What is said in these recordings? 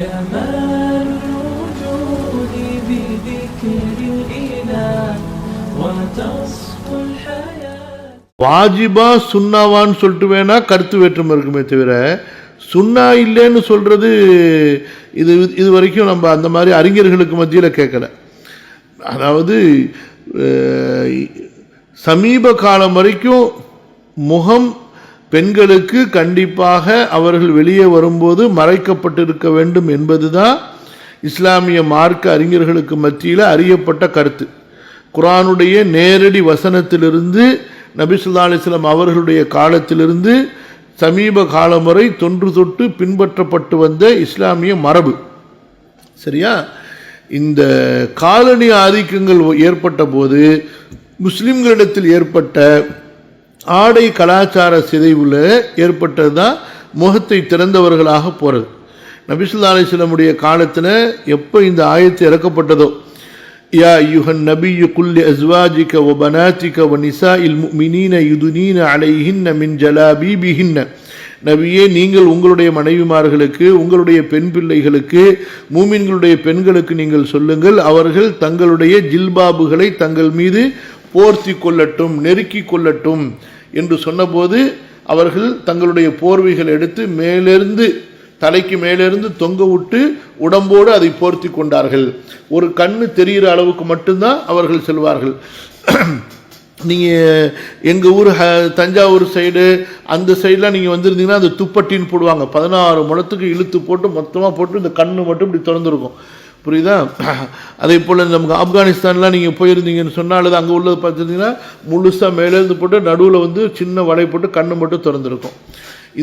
جمال الوجود بذكر الإله وتصفو الحياة வாஜிபா சுன்னாவான்னு சொல்லிட்டு வேணா கருத்து வேற்றுமை இருக்குமே தவிர சுன்னா இல்லைன்னு சொல்றது இது இது வரைக்கும் நம்ம அந்த மாதிரி அறிஞர்களுக்கு மத்தியில் கேட்கல அதாவது அஹ், சமீப காலம் வரைக்கும் முகம் பெண்களுக்கு கண்டிப்பாக அவர்கள் வெளியே வரும்போது மறைக்கப்பட்டிருக்க வேண்டும் என்பதுதான் இஸ்லாமிய மார்க்க அறிஞர்களுக்கு மத்தியில் அறியப்பட்ட கருத்து. குரானுடைய நேரடி வசனத்திலிருந்து நபிசுல்லா அலிஸ்லாம் அவர்களுடைய காலத்திலிருந்து சமீப காலம் வரை தொன்று தொட்டு பின்பற்றப்பட்டு வந்த இஸ்லாமிய மரபு. சரியா? இந்த காலனி ஆதிக்கங்கள் ஏற்பட்ட போது முஸ்லிம்களிடத்தில் ஏற்பட்ட ஆடை கலாச்சார சிதைவில் ஏற்பட்டது தான் முகத்தை திறந்தவர்களாக போகிறது நபிசுல்லா அலிஸ்லமுடைய காலத்தில் எப்போ இந்த ஆயத்து இறக்கப்பட்டதோ யா யுஹன் நபியு குல்லி அஸ்வாஜிக ஒ பனாத்திக வ நிசா இல் மினீன யுதுனீன அலைஹின்ன மின் ஜலாபீபிஹின்ன. நபியே நீங்கள் உங்களுடைய மனைவிமார்களுக்கு உங்களுடைய பெண் பிள்ளைகளுக்கு மூமின்களுடைய பெண்களுக்கு நீங்கள் சொல்லுங்கள் அவர்கள் தங்களுடைய ஜில்பாபுகளை தங்கள் மீது போர்த்தி கொள்ளட்டும் நெருக்கி கொள்ளட்டும். என்று சொன்னபோது அவர்கள் தங்களுடைய போர்வைகள் எடுத்து மேலிருந்து தலைக்கு மேலிருந்து தொங்க விட்டு உடம்போடு அதை போர்த்தி கொண்டார்கள். ஒரு கண்ணு தெரிகிற அளவுக்கு மட்டும்தான் அவர்கள் செல்வார்கள். நீங்கள் எங்கள் ஊர் ஹ தஞ்சாவூர் சைடு அந்த சைடெலாம் நீங்கள் வந்திருந்தீங்கன்னா அந்த துப்பட்டின்னு போடுவாங்க. பதினாறு முழத்துக்கு இழுத்து போட்டு மொத்தமாக போட்டு இந்த கண்ணு மட்டும் இப்படி திறந்துருக்கும். புரியுதா? அதே போல் நமக்கு ஆப்கானிஸ்தான்லாம் நீங்கள் போயிருந்தீங்கன்னு சொன்னால் அல்லது அங்கே உள்ளது பார்த்துருந்தீங்கன்னா முழுசாக மேலேருந்து போட்டு நடுவில் வந்து சின்ன வலை போட்டு கண்ணு மட்டும் திறந்துருக்கும்.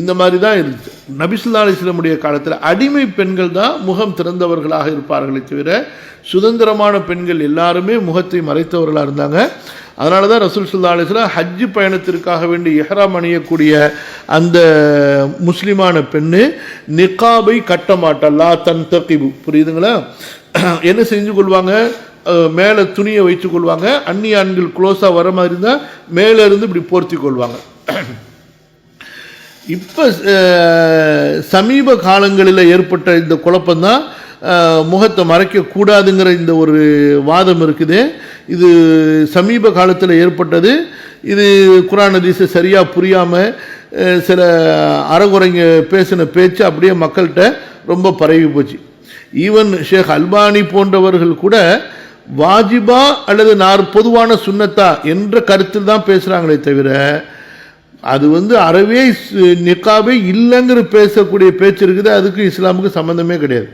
இந்த மாதிரி தான் இருந்துச்சு. நபிசுல்லா அலிஸ்லமுடைய காலத்தில் அடிமை பெண்கள் தான் முகம் திறந்தவர்களாக இருப்பார்களே தவிர சுதந்திரமான பெண்கள் எல்லாருமே முகத்தை மறைத்தவர்களாக இருந்தாங்க. அதனால தான் ரசூல் சுல்லா அலிஸ்லாம் ஹஜ்ஜு பயணத்திற்காக வேண்டி எஹ்ராம் அணியக்கூடிய அந்த முஸ்லிமான பெண்ணு நிக்காபை கட்ட மாட்டல்லா தன் தகிபு புரியுதுங்களா? என்ன செஞ்சு கொள்வாங்க? மேலே துணியை வைத்து கொள்வாங்க. அந்நிய ஆண்கள் க்ளோஸாக வர மாதிரி இருந்தால் மேலே இருந்து இப்படி போர்த்தி கொள்வாங்க. இப்போ சமீப காலங்களில் ஏற்பட்ட இந்த குழப்பம்தான் தான் முகத்தை மறைக்கக்கூடாதுங்கிற இந்த ஒரு வாதம் இருக்குது. இது சமீப காலத்தில் ஏற்பட்டது. இது குரான் அதிசை சரியாக புரியாமல் சில அறகுறைங்க பேசின பேச்சு அப்படியே மக்கள்கிட்ட ரொம்ப பரவி போச்சு. ஈவன் ஷேக் அல்பானி போன்றவர்கள் கூட வாஜிபா அல்லது நார் பொதுவான சுண்ணத்தா என்ற கருத்தில் தான் பேசுகிறாங்களே தவிர அது வந்து அறவே நிக்காவே இல்லைங்கிற பேசக்கூடிய பேச்சு இருக்குது. அதுக்கு இஸ்லாமுக்கு சம்மந்தமே கிடையாது.